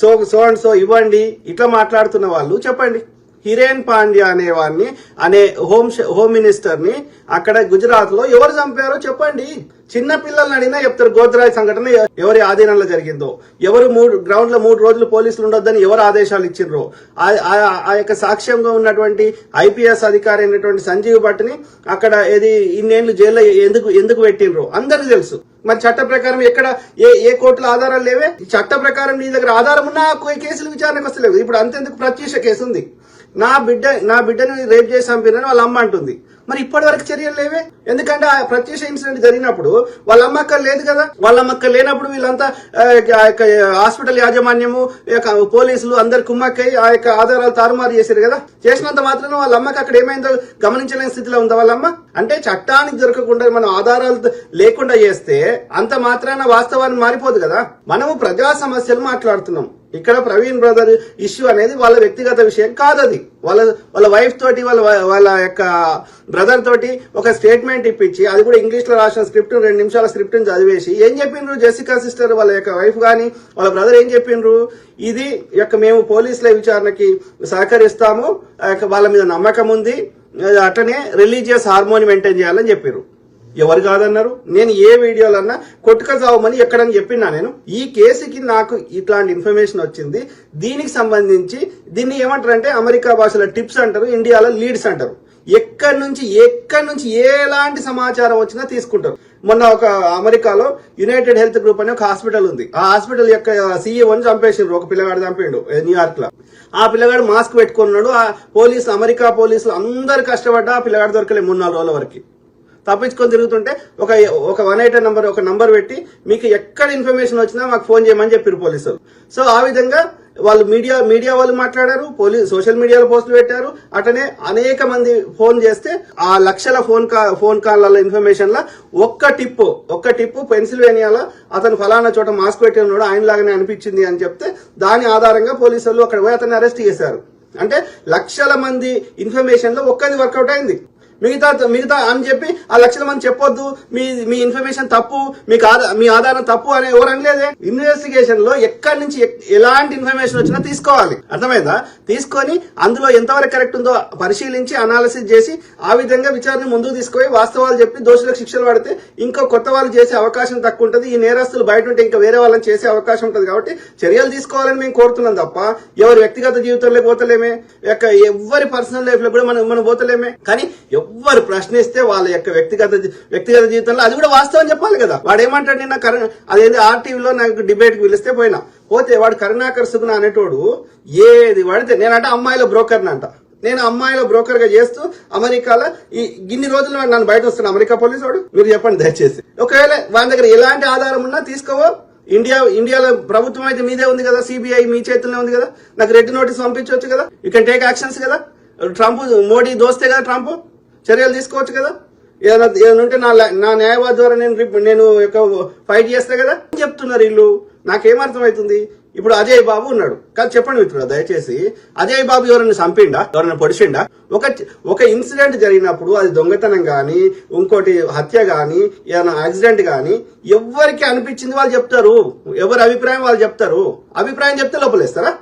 So so and so ఇవ్వండి. ఇట్లా మాట్లాడుతున్న వాళ్ళు చెప్పండి. హిరేన్ పాండ్యా అనే వాడిని అనే హోమ్ హోమ్ మినిస్టర్ని అక్కడ గుజరాత్లో ఎవరు చంపారో చెప్పండి. చిన్న పిల్లల్ని అడిగినా చెప్తారు. గోద్రాయ్ సంఘటన ఎవరి ఆధీనంలో జరిగిందో. ఎవరు మూడు గ్రౌండ్లో మూడు రోజులు పోలీసులు ఉండొద్దని ఎవరు ఆదేశాలు ఇచ్చిండ్రో. ఆ- ఆ- యొక్క సాక్ష్యంగా ఉన్నటువంటి ఐపీఎస్ అధికారి అయినటువంటి సంజీవ్ భట్ని అక్కడ ఏది ఇన్నేళ్ళు జైల్లో ఎందుకు ఎందుకు పెట్టిండ్రో అందరికీ తెలుసు. మరి చట్ట ప్రకారం ఎక్కడ ఏ ఏ కోర్టులో ఆధారాలు లేవే? ఈ చట్ట ప్రకారం నీ దగ్గర ఆధారం ఉన్నా కేసులు విచారణకు వస్తలేవు. ఇప్పుడు అంతెందుకు ప్రత్యక్ష కేసు ఉంది. నా బిడ్డ నా బిడ్డని రేప్ చేసి చంపినని వాళ్ళ అమ్మ అంటుంది. మరి ఇప్పటి వరకు చర్యలు లేవే? ఎందుకంటే ఆ ప్రత్యక్ష ఇన్సిడెంట్ జరిగినప్పుడు వాళ్ళ అమ్మక్క లేదు కదా? వాళ్ళ అమ్మక్క లేనప్పుడు వీళ్ళంతా యొక్క హాస్పిటల్ యాజమాన్యము యొక్క పోలీసులు అందరు కుమ్మక్కై ఆ యొక్క ఆధారాలు తారుమారు చేశారు కదా? చేసినంత మాత్రం వాళ్ళ అమ్మకి అక్కడ ఏమైందో గమనించలేని స్థితిలో ఉందా వాళ్ళమ్మ అంటే చట్టానికి దొరకకుండా మనం ఆధారాలు లేకుండా చేస్తే అంత మాత్రాన వాస్తవాన్ని మారిపోదు కదా? మనము ప్రజా సమస్యలు మాట్లాడుతున్నాం. ఇక్కడ ప్రవీణ్ బ్రదర్ ఇష్యూ అనేది వాళ్ళ వ్యక్తిగత విషయం కాదు అది వాళ్ళ వాళ్ళ వైఫ్ తోటి వాళ్ళ వాళ్ళ యొక్క బ్రదర్ తోటి ఒక స్టేట్మెంట్ ఇప్పించి అది కూడా ఇంగ్లీష్లో రాసిన స్క్రిప్ట్ రెండు నిమిషాల స్క్రిప్ట్ చదివేసి ఏం చెప్పిండ్రు జెసికా సిస్టర్ వాళ్ళ యొక్క వైఫ్ కానీ వాళ్ళ బ్రదర్ ఏం చెప్పిండ్రు? ఇది యొక్క మేము పోలీసుల విచారణకి సహకరిస్తాము. ఆ యొక్క వాళ్ళ మీద నమ్మకం ఉంది. అట్లనే రిలీజియస్ హార్మోని మెయింటైన్ చేయాలని చెప్పారు ఎవరు కాదన్నారు? నేను ఏ వీడియోలు అన్నా కొట్టుక చావమని ఎక్కడని చెప్పినా నేను. ఈ కేసుకి నాకు ఇట్లాంటి ఇన్ఫర్మేషన్ వచ్చింది. దీనికి సంబంధించి దీన్ని ఏమంటారంటే అమెరికా భాషలో టిప్స్ అంటారు ఇండియాలో లీడ్స్ అంటారు. ఎక్కడి నుంచి ఎక్కడి నుంచి ఎలాంటి సమాచారం వచ్చినా తీసుకుంటారు. మొన్న ఒక అమెరికాలో యునైటెడ్ హెల్త్ గ్రూప్ అనే ఒక హాస్పిటల్ ఉంది. ఆ హాస్పిటల్ యొక్క సీఈఓని చంపేసిండ్రు ఒక పిల్లగాడు చంపిండు న్యూయార్క్లో. ఆ పిల్లగాడు మాస్క్ పెట్టుకున్నాడు ఆ పోలీసులు అమెరికా పోలీసులు అందరు కష్టపడ్డా ఆ పిల్లగాడు దొరకలేదు మూడు నాలుగు రోజుల వరకు. తప్పించుకొని తిరుగుతుంటే ఒక ఒక వన్ ఎయిట్ నంబర్ ఒక నంబర్ పెట్టి మీకు ఎక్కడ ఇన్ఫర్మేషన్ వచ్చినా మాకు ఫోన్ చేయమని చెప్పారు పోలీసులు. సో ఆ విధంగా వాళ్ళు మీడియా మీడియా వాళ్ళు మాట్లాడారు పోలీస్ సోషల్ మీడియాలో పోస్టులు పెట్టారు. అటనే అనేక మంది ఫోన్ చేస్తే ఆ లక్షల ఫోన్ కా ఫోన్ కాల్ల ఇన్ఫర్మేషన్ లా ఒక్క టిప్ ఒక్క టిప్ పెన్సిల్వేనియాలో అతను ఫలానా చోట మాస్క్ పెట్టి ఉన్నాడు ఆయన లాగానే అనిపించింది అని చెప్తే దాని ఆధారంగా పోలీసులు అక్కడ పోయి అతన్ని అరెస్ట్ చేశారు. అంటే లక్షల మంది ఇన్ఫర్మేషన్లో ఒక్కది వర్కౌట్ అయింది. మిగతా మిగతా అని చెప్పి ఆ లక్షల మంది చెప్పొద్దు. మీ మీ ఇన్ఫర్మేషన్ తప్పు మీకు ఆధా- మీ ఆధారం తప్పు అని ఎవరు అనలేదే ఇన్వెస్టిగేషన్లో ఎక్కడి నుంచి ఎలాంటి ఇన్ఫర్మేషన్ వచ్చినా తీసుకోవాలి. అర్థమైందా? తీసుకొని అందులో ఎంతవరకు కరెక్ట్ ఉందో పరిశీలించి అనాలిసిస్ చేసి ఆ విధంగా విచారణ ముందుకు తీసుకుపోయి వాస్తవాలు చెప్పి దోషులకు శిక్షలు పడితే ఇంకా కొత్త వాళ్ళు చేసే అవకాశం తక్కువ ఉంటుంది. ఈ నేరస్తులు బయట ఉంటే ఇంకా వేరే వాళ్ళని చేసే అవకాశం ఉంటుంది కాబట్టి చర్యలు తీసుకోవాలని మేము కోరుతున్నాం తప్ప ఎవరి వ్యక్తిగత జీవితంలో పోతలేమే యొక్క ఎవరి పర్సనల్ లైఫ్లో కూడా మనం మనం పోతలేమే. కానీ ఎవ్వరు ప్రశ్నిస్తే వాళ్ళ యొక్క వ్యక్తిగత వ్యక్తిగత జీవితంలో అది కూడా వాస్తవం చెప్పాలి కదా. వాడు ఏమంటాడు నిన్న కరెంట్ అదేంటి ఆర్టీవీలో నాకు డిబేట్కి పిలిస్తే పోయినా. పోతే వాడు కరుణాకర్ సుగుణ అనేటోడు ఏది వాడితే నేనంటే అమ్మాయిల బ్రోకర్ని అంట. నేను అమ్మాయిల బ్రోకర్గా చేస్తూ అమెరికాలో ఈ ఇన్ని రోజులు వాడు నన్ను బయట వస్తున్నా అమెరికా పోలీసు వాడు? మీరు చెప్పండి దయచేసి. ఒకవేళ వాని దగ్గర ఎలాంటి ఆధారం ఉన్నా తీసుకోవో. ఇండియా ఇండియాలో ప్రభుత్వం అయితే మీదే ఉంది కదా సిబిఐ మీ చేతుల్లో ఉంది కదా. నాకు రెడ్ నోటీస్ పంపించవచ్చు కదా. యూ కెన్ టేక్ యాక్షన్స్ కదా. ట్రంప్ మోడీ దోస్తే కదా ట్రంప్? చర్యలు తీసుకోవచ్చు కదా. ఏదైనా ఏదైనా ఉంటే నా నా న్యాయవాది ద్వారా నేను రిప్- నేను యొక్క ఫైట్ చేస్తే కదా. చెప్తున్నారు వీళ్ళు? నాకేమర్థమవుతుంది ఇప్పుడు అజయ్ బాబు ఉన్నాడు. కాదు చెప్పండి మిత్రుడు దయచేసి. అజయ్ బాబు ఎవరైనా చంపిండా? ఎవరైనా పొడిచిండా? ఒక ఒక ఇన్సిడెంట్ జరిగినప్పుడు అది దొంగతనం కానీ ఇంకోటి హత్య కానీ ఏదైనా యాక్సిడెంట్ కానీ ఎవరికి అనిపించింది వాళ్ళు చెప్తారు. ఎవరి అభిప్రాయం వాళ్ళు చెప్తారు. అభిప్రాయం చెప్తే లోపలేస్తారా?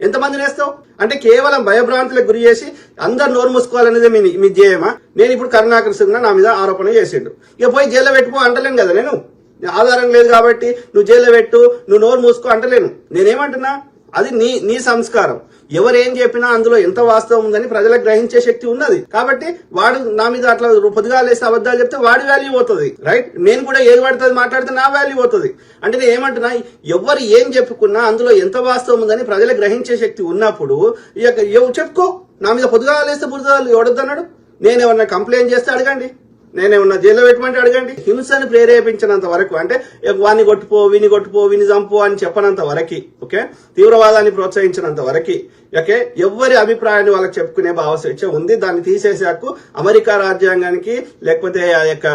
ఎంతమంది వేస్తావు? అంటే కేవలం భయభ్రాంతులకు గురి చేసి అందరు నోరు మూసుకోవాలనేది మీ మీ ధ్యేయమా? నేను ఇప్పుడు కరుణాకర్ సింగ్ నా మీద ఆరోపణ చేసిండు. ఇక పోయి జైల్లో పెట్టుకో అంటలేను కదా నేను. ఆధారం లేదు కాబట్టి నువ్వు జైల్లో పెట్టు నువ్వు నోరు మూసుకో అంటలేను. నేనేమంటున్నా? అది నీ నీ సంస్కారం. ఎవరు ఏం చెప్పినా అందులో ఎంత వాస్తవం ఉందని ప్రజలకు గ్రహించే శక్తి ఉన్నది. కాబట్టి వాడు నా మీద అట్లా పొద్దుగా లేసి అబద్ధాలు చెప్తే వాడి వాల్యూ పోతుంది రైట్ నేను కూడా ఏది పడుతుంది మాట్లాడితే నా వాల్యూ పోతుంది. అంటే నేను ఏమంటున్నా ఎవరు ఏం చెప్పుకున్నా అందులో ఎంత వాస్తవం ఉందని ప్రజలకు గ్రహించే శక్తి ఉన్నప్పుడు ఇక ఎవ- చెప్పుకో. నా మీద పొద్దుగాలేస్తే బురద బురదలు ఎవడొద్దన్నాడు? నేను ఏమన్నా కంప్లైంట్ చేస్తే అడగండి. నేనేమన్నా జైల్లో పెట్టమంటే అడగండి. హింసను ప్రేరేపించినంత వరకు అంటే వాని కొట్టుపో విని కొట్టుపో విని చంపు అని చెప్పనంత వరకు ఓకే? తీవ్రవాదాన్ని ప్రోత్సహించినంత వరకు ఓకే? ఎవరి అభిప్రాయాన్ని వాళ్ళకి చెప్పుకునే భావస్వేచ్ఛ ఉంది. దాన్ని తీసేసాకు అమెరికా రాజ్యాంగానికి లేకపోతే ఆ యొక్క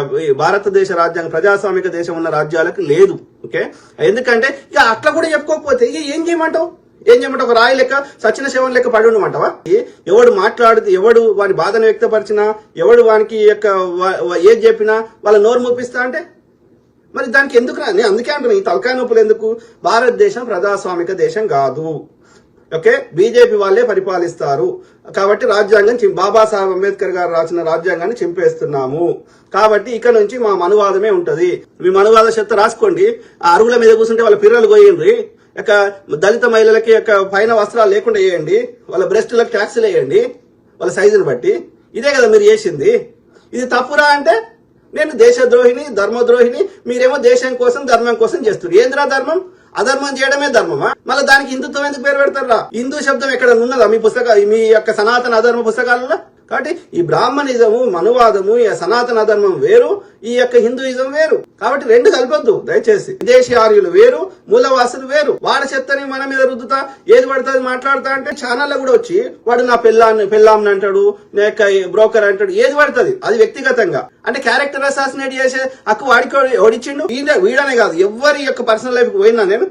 భారతదేశ రాజ్యాంగం ప్రజాస్వామిక దేశం ఉన్న రాజ్యాలకు లేదు ఓకే? ఎందుకంటే ఇక అట్లా కూడా చెప్పుకోకపోతే ఇక ఏం చేయమంటావు? ఏం చేయమంట ఒక రాయి లెక్క సచిన శవం లెక్క పడి ఉండమంటావా? ఎవడు మాట్లాడితే ఎవడు వాని బాధను వ్యక్తపరిచినా ఎవడు వానికి యొక్క ఏది చెప్పినా వాళ్ళ నోరు మూపిస్తా అంటే? మరి దానికి ఎందుకు రా? నేను అందుకే అంటున్నా ఈ తలకాయ నొప్పులు ఎందుకు? భారతదేశం ప్రజాస్వామిక దేశం కాదు. ఓకే? బీజేపీ వాళ్ళే పరిపాలిస్తారు. కాబట్టి రాజ్యాంగం బాబా బాబాసాహెబ్ అంబేద్కర్ గారు రాసిన రాజ్యాంగాన్ని చింపేస్తున్నాము. కాబట్టి ఇక నుంచి మా మనువాదమే ఉంటది. మీ మనువాద చెత్త రాసుకోండి. ఆ అరుగుల మీద కూర్చుంటే వాళ్ళ పిల్లలు పోయిండ్రి యొక్క దళిత మహిళలకి యొక్క పైన వస్త్రాలు లేకుండా వేయండి వాళ్ళ బ్రెస్ట్లకు ట్యాక్సీలు వేయండి వాళ్ళ సైజుని బట్టి. ఇదే కదా మీరు చేసింది. ఇది తప్పురా అంటే నేను దేశద్రోహిని ధర్మద్రోహిని మీరేమో దేశం కోసం ధర్మం కోసం చేస్తారు ఏంద్రా ధర్మం? అధర్మం చేయడమే ధర్మమా? మళ్ళీ దానికి హిందుత్వం ఎందుకు పేరు పెడతారా? హిందూ శబ్దం ఎక్కడ ఉన్నదా మీ పుస్తక మీ యొక్క సనాతన అధర్మ పుస్తకాలలో? కాబట్టి ఈ బ్రాహ్మణిజము మనువాదము ఈ సనాతన ధర్మం వేరు ఈ యొక్క హిందూయిజం వేరు. కాబట్టి రెండు కలపద్దు దయచేసి. విదేశీ ఆర్యులు వేరు మూలవాసులు వేరు. వాడి చెత్తని మన మీద రుద్దుతా ఏది పడుతుంది మాట్లాడుతా అంటే ఛానల్లో కూడా వచ్చి వాడు నా పెళ్ళాన్ని పెళ్ళాం అంటాడు లేక బ్రోకర్ అంటాడు ఏది పడుతుంది? అది వ్యక్తిగతంగా. అంటే క్యారెక్టర్ అసాసినేట్ చేసే హక్కు వాడికి ఓడిచ్చిండు వీడనే కాదు. ఎవరి యొక్క పర్సనల్ లైఫ్ పోయినా నేను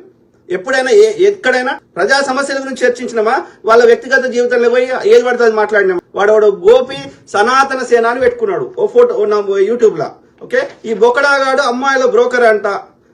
ఎప్పుడైనా ఏ ఎక్కడైనా ప్రజా సమస్యల గురించి చర్చించినామా? వాళ్ళ వ్యక్తిగత జీవితంలో పోయి ఏది పడుతుంది మాట్లాడినాం వాడు వాడు గోపి సనాతన సేన అని పెట్టుకున్నాడు. ఓ ఫోటో యూట్యూబ్ లా ఓకే? ఈ బొకడాగాడు అమ్మాయిల బ్రోకర్ అంట.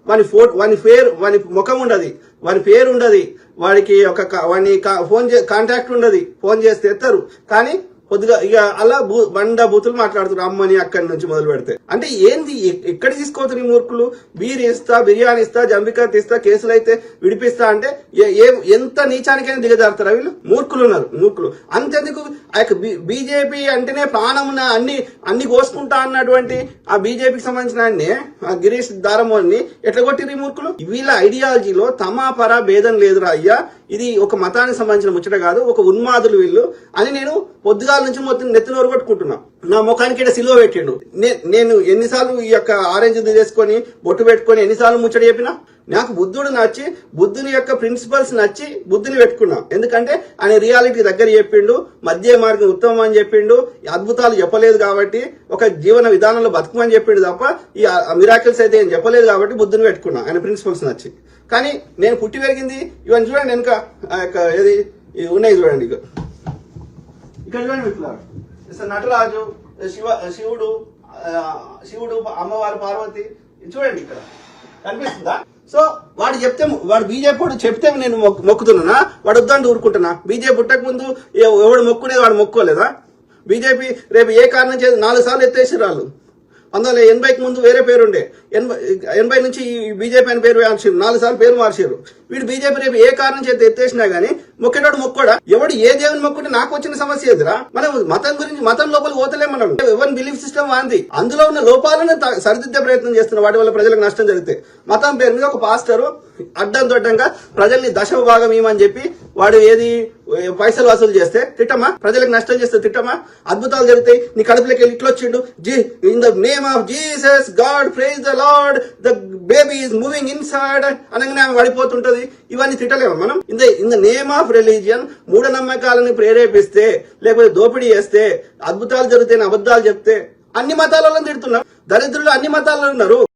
వాని ఫోటో వాని పేరు వాని ముఖం ఉండదు. వాని పేరు ఉండదు. వాడికి ఒక వాని కా- ఫోన్ కాంటాక్ట్ ఉండదు. ఫోన్ చేస్తే ఎత్తారు. కానీ కొద్దిగా ఇక అలా బూ బండ బూతులు మాట్లాడుతున్నారు. అమ్మని అక్కడి నుంచి మొదలు పెడితే. అంటే ఏంది? ఎక్కడ తీసుకోవచ్చు ఈ మూర్ఖులు? బీర్ ఇస్తా బిర్యానీ ఇస్తా జంబికా తీస్తా కేసులు అయితే విడిపిస్తా అంటే ఏ- ఎంత నీచానికైనా దిగజారుతారా వీళ్ళు? మూర్ఖులు ఉన్నారు. మూర్ఖులు. అంతెందుకు? ఆ యొక్క బీజేపీ అంటేనే ప్రాణమున అన్ని అన్ని కోసుకుంటా అన్నటువంటి ఆ బీజేపీకి సంబంధించిన ఆయన్ని ఆ గిరీష్ దారమోని ఎట్లా కొట్టిరు ఈ మూర్ఖులు? వీళ్ళ ఐడియాలజీలో తమా భేదం లేదురా అయ్యా. ఇది ఒక మతానికి సంబంధించిన ముచ్చట కాదు. ఒక ఉన్మాదులు వీళ్ళు. అని నేను పొద్దుగా పొద్దుగాల నుంచి మొత్తం నెత్తిన నోరు కొట్టుకుంటున్నా. నా ముఖానికి ఇక్కడ సిలువ పెట్టిండు. నే- నేను ఎన్నిసార్లు ఈ యొక్క ఆరెంజ్ చేసుకొని బొట్టు పెట్టుకొని ఎన్నిసార్లు ముచ్చట చెప్పినా? నాకు బుద్ధుడు నచ్చి బుద్ధుని యొక్క ప్రిన్సిపల్స్ నచ్చి బుద్ధిని పెట్టుకున్నా. ఎందుకంటే ఆయన రియాలిటీ దగ్గర చెప్పిండు మధ్య మార్గం ఉత్తమం అని చెప్పిండు అద్భుతాలు చెప్పలేదు కాబట్టి ఒక జీవన విధానంలో బతుకమని చెప్పిండు తప్ప ఈ మిరాకిల్స్ అయితే ఏం చెప్పలేదు కాబట్టి బుద్ధుని పెట్టుకున్నా ఆయన ప్రిన్సిపల్స్ నచ్చి. కానీ నేను పుట్టి పెరిగింది ఇవన్నీ చూడండి వెనుక ఆ యొక్క ఏది ఉన్నాయి చూడండి ఇక ఇక్కడ చూడండి మిత్రులారు నటరాజు శివ శివుడు శివుడు అమ్మవారు పార్వతి ఇది చూడండి ఇక్కడ. కనిపిస్తుందా? సో వాడు చెప్తే వాడు బీజేపీ వాడు చెప్తే నేను మొక్కు- మొక్కుతున్నానా? వాడు వద్దంటూ ఊరుకుంటున్నా? బీజేపీ పుట్టక ముందు ఎవడు మొక్కునేది వాడు మొక్కోలేదా? బీజేపీ రేపు ఏ కారణం చేసి నాలుగు సార్లు ఎత్తేసి రాళ్ళు పంతొమ్మిది వందల ఎనభైకి ముందు వేరే పేరుండే ఎనభై ఎనభై నుంచి ఈ బీజేపీ అని పేరు మార్చారు. నాలుగు సార్లు పేరు మార్చారు. వీడు బీజేపీ రేపు ఏ కారణం చేత ఎత్తేసినా గానీ మొక్కేటోడు మొక్కోడా? ఎవడు ఏ దేవుని మొక్కుంటే నాకు వచ్చిన సమస్య ఎదురా మనం మతం గురించి మతం లోపల పోతలే మనం. ఎవరి బిలీఫ్ సిస్టమ్ వాంది? అందులో ఉన్న లోపాలను త- సరిదిద్దే ప్రయత్నం చేస్తున్న వాటి వల్ల ప్రజలకు నష్టం జరిగితే మతం పేరు మీద ఒక పాస్టరు అడ్డం దొడ్డంగా ప్రజల్ని దశమ భాగం ఏమని చెప్పి వాడు ఏది పైసలు వసూలు చేస్తే తిట్టమా? ప్రజలకు నష్టం చేస్తే తిట్టమా? అద్భుతాలు జరుగుతాయి. నీ కడుపులోకి వెళ్ళి ఇట్లా వచ్చిండు. G in the name of Jesus god praise the lord. The baby is moving inside అనగానే ఆమె పడిపోతుంటది. ఇవన్నీ తిట్టలేము మనం? In the in the name of religion మూఢనమ్మకాలను ప్రేరేపిస్తే లేకపోతే దోపిడీ చేస్తే అద్భుతాలు జరుగుతాయి అబద్ధాలు చెప్తే అన్ని మతాలలో తిడుతున్నాం. దరిద్రులు అన్ని మతాలలో ఉన్నారు.